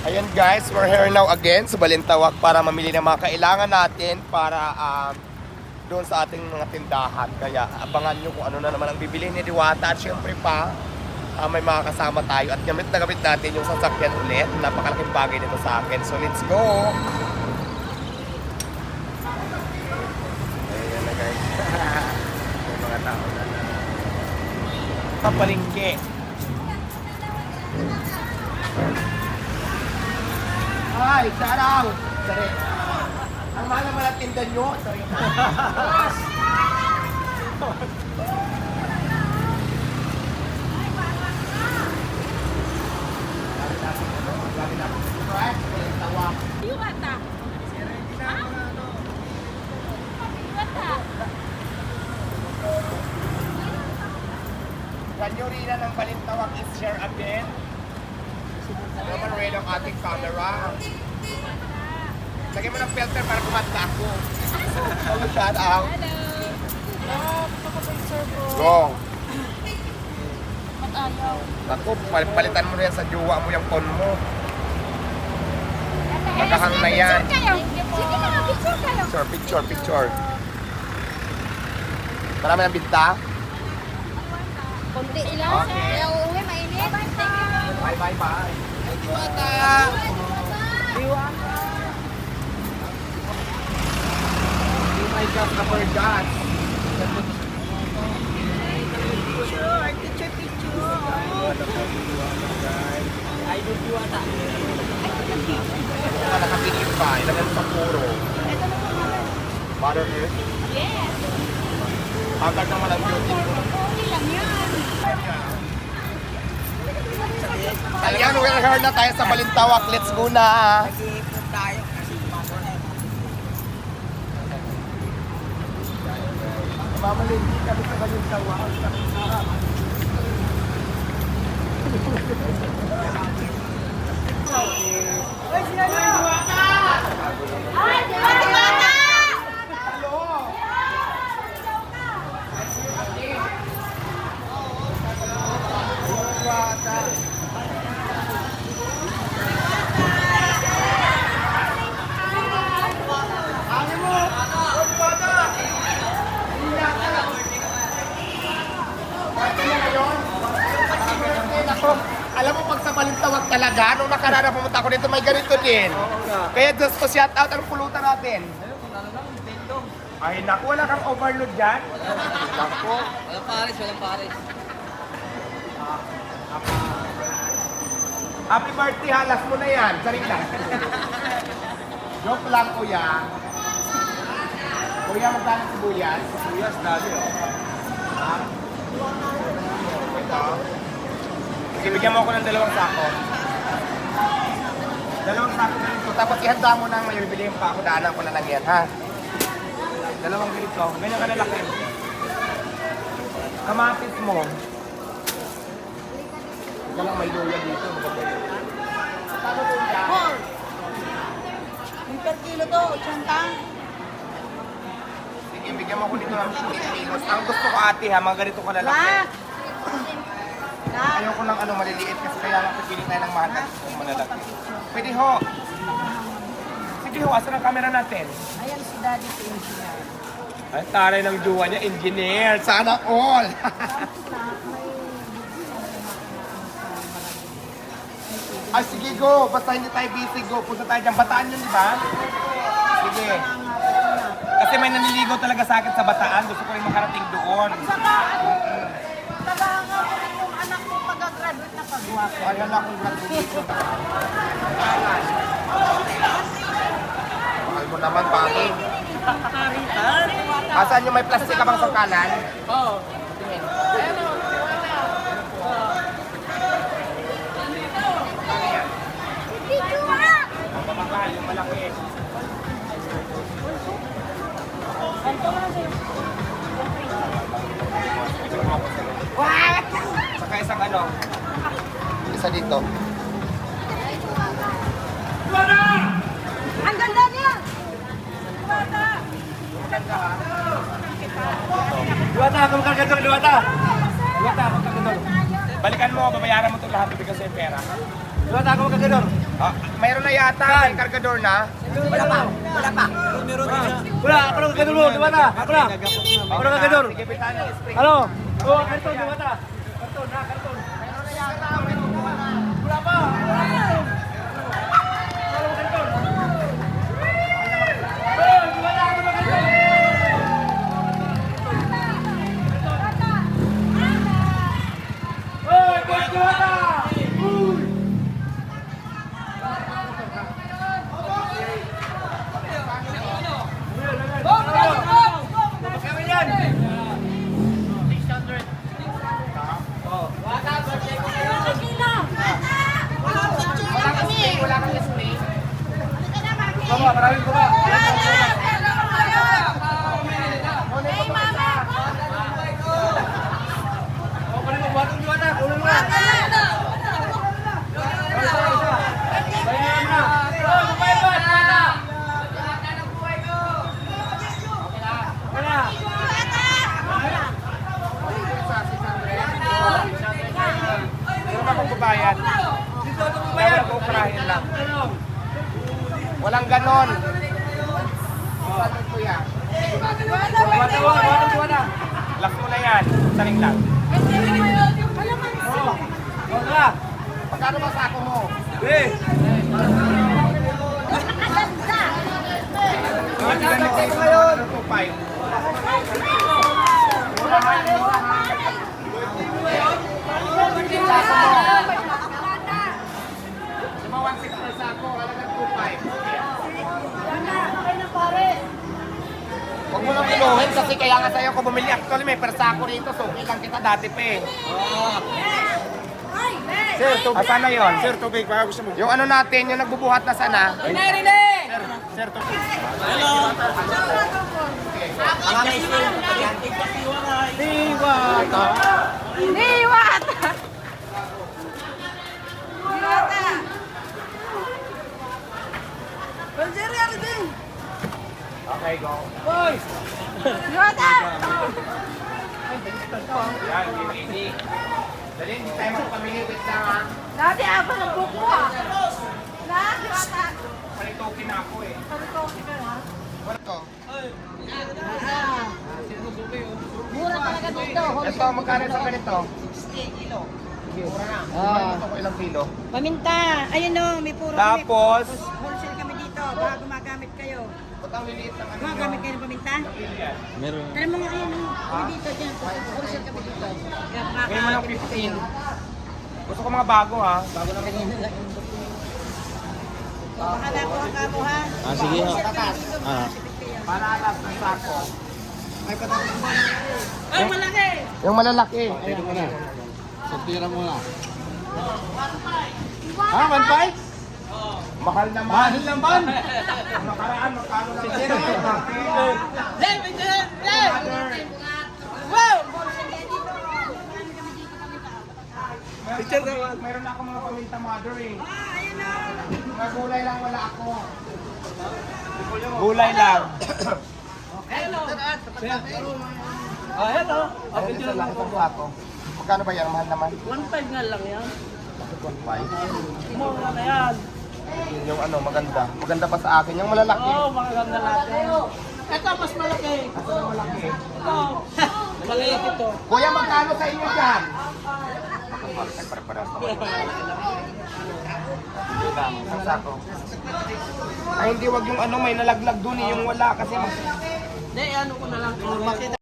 Ayan guys, we're here now again sa Balintawak para mamili ng mga kailangan natin para um, doon sa ating mga tindahan. Kaya abangan nyo kung ano na naman ang bibili ni Diwata at syempre pa ah, may mga kasama tayo at gamit na gamit natin yung sasakyan ulit. Napakalaking bagay nito sa akin. So let's go! Ayan na guys. may mga tao na na. Papalingke. Ay, sarang! Sorry. Ang mahal naman ang tinda nyo. Sorry. Iwata. Ha? Iwata. Kanyorina ng Balintawak is here again. Naman red ang ating camera. Lagyan mo ng filter para kumanta ako. Hello, shout out. Go. Ba't ayaw? Ako, pal- palitan mo na yan sa jowa mo yung phone mo. Magkahang na yan. Sige na, picture kayo. Picture, picture, picture. Marami ng binta. Kunti lang. Okay. Kaya uuwi, mainit. Bye, bye, bye. Diwata! Diwata! Oh my God, cover gas. Wala nakapigil pa, ilagay mo sa puro. Mother Earth, Yes. agad naman ang beauty mo. Okay lang yan. Ayan, we're here na tayo sa Balintawak. Let's go na! Mamalindi kami sa Balintawak. Ay, Diwata! Ako, alam mo Balintawak talaga, nung nakaraan na pumunta ako dito, may ganito din. Kaya just to shout out ang pulutan natin. Ay, naku, wala kang overload dyan. Naku. Walang pares, walang pares. Happy birthday, halas mo na yan. Saring lang. Joke lang, kuya. Kuya, magkano sibuyas? Sibuyas, dali, oh. Ha? Ito. Sige, bigyan mo ako ng dalawang sako. Dalawang sako na ito. Tapos ihanda mo na ang may bibilihin pa ako. Daanan ko na lang yan, ha? Dalawang ganito. Ganyan ka na laki. Kamatis mo. Ika lang may luya dito. Maganda yun. Paano luya? Yung per kilo to, 80. Sige, bigyan mo ko dito ng 20 kilos. Ang gusto ko ate ha, mga ganito kalalaki. Ayoko lang ano maliliit kasi kaya lang pipili tayo ng mahal at kung malalaki. Pwede ho. Sige ho, asan ang camera natin? Ayan si Daddy si Engineer. Ay, taray ng jowa niya, engineer. Sana all. Ay, sige go. Basta hindi tayo busy, go. Punta tayo dyan. Bataan yun, di ba? Sige. Kasi may naniligaw talaga sa akin sa Bataan. Gusto ko rin makarating doon. Saka ano, taga Kaya lang kung graduate. Mahal mo naman, pare. Asan yung may plastic ka bang sangkalan? Oo. Isa dito. Ang ganda niya! Luwata, kung kagandol, luwata! Luwata, kung kagandol. Balikan mo, babayaran mo ito lahat, bibigyan sa'yo pera. Luwata, kung kagandol. Ah, mayroon na yata, may kargador na. Wala pa. Wala pa. Wala, ako lang di ba na? Ako lang. Ako lang spring. Ano? Oh, karton, di ba na? Karton, na, karton. Wala Walang ganon. Saan ko yan? Buhatin mo, buhatin mo, buhatin na. Lock mo na yan. Saling lang. Oh, oh, tara. Magkano ba sako mo? Eh. Ngayon. 2.5. Lima 1.6 per sako. Halagang 2.5. Huwag mo nang iluhin kasi kaya nga sa'yo ko bumili. Actually may per sako rito. So, okay lang kita dati pa eh. Sir, tubig. Asan na yun? Sir, tubig. Baka gusto mo. Yung ano natin, yung nagbubuhat na sana. Sir, sir, tubig. Niwat! Okay, go. Niwata! Yan, ready. Dali, hindi tayo magpamili. Wait lang ha. Dati ako ng buko ah. Na, Niwata! Palitokin na ako eh. Paritoki ka na. Ano to? Mura talaga dito. Ito, magkano sa ganito? 60 kilo. Mura na. Ah. Ito ko ilang kilo. Paminta. Ayun o, may puro Tapos. Wholesale kami dito. Kayo. ba't ang liliit ng ano Gumagamit nyo? kayo ng paminta? Yan. Tara mga ayun o. Kami dito dyan. Wholesale kami dito. Kaya Ngayon mo ng makakabit 15. Gusto ko mga bago ha. Bago na Baka nakuha ka mo ha. Ah, sige ha. Ah. Para alas ng sako. Ay, malaki! Yung malalaki. Dito mo na. Santira mo na. Ha, 1.5? Mahal naman. Mahal naman. Nakaraan, magkano lang. Sige Picture naman. Meron na ako mga paminta mother eh. Mga gulay lang wala ako. Gulay lang. Ah, yan o. Ang isa lang sako. Magkano ba yan? Mahal naman. 1.5 nga lang yan. 1.5. Mura na yan. Yung ano, maganda. Maganda pa sa akin. Yung malalaki. Oo, oh, makaganda natin. Ito, mas malaki. Ito malaki. Ito. Maliit ito. Kuya, magkano sa inyo dyan? Pare-pares Ang sako. Ay, hindi, wag yung ano, may nalaglag dun eh, yung wala kasi. Hindi, ano ko na lang. Makita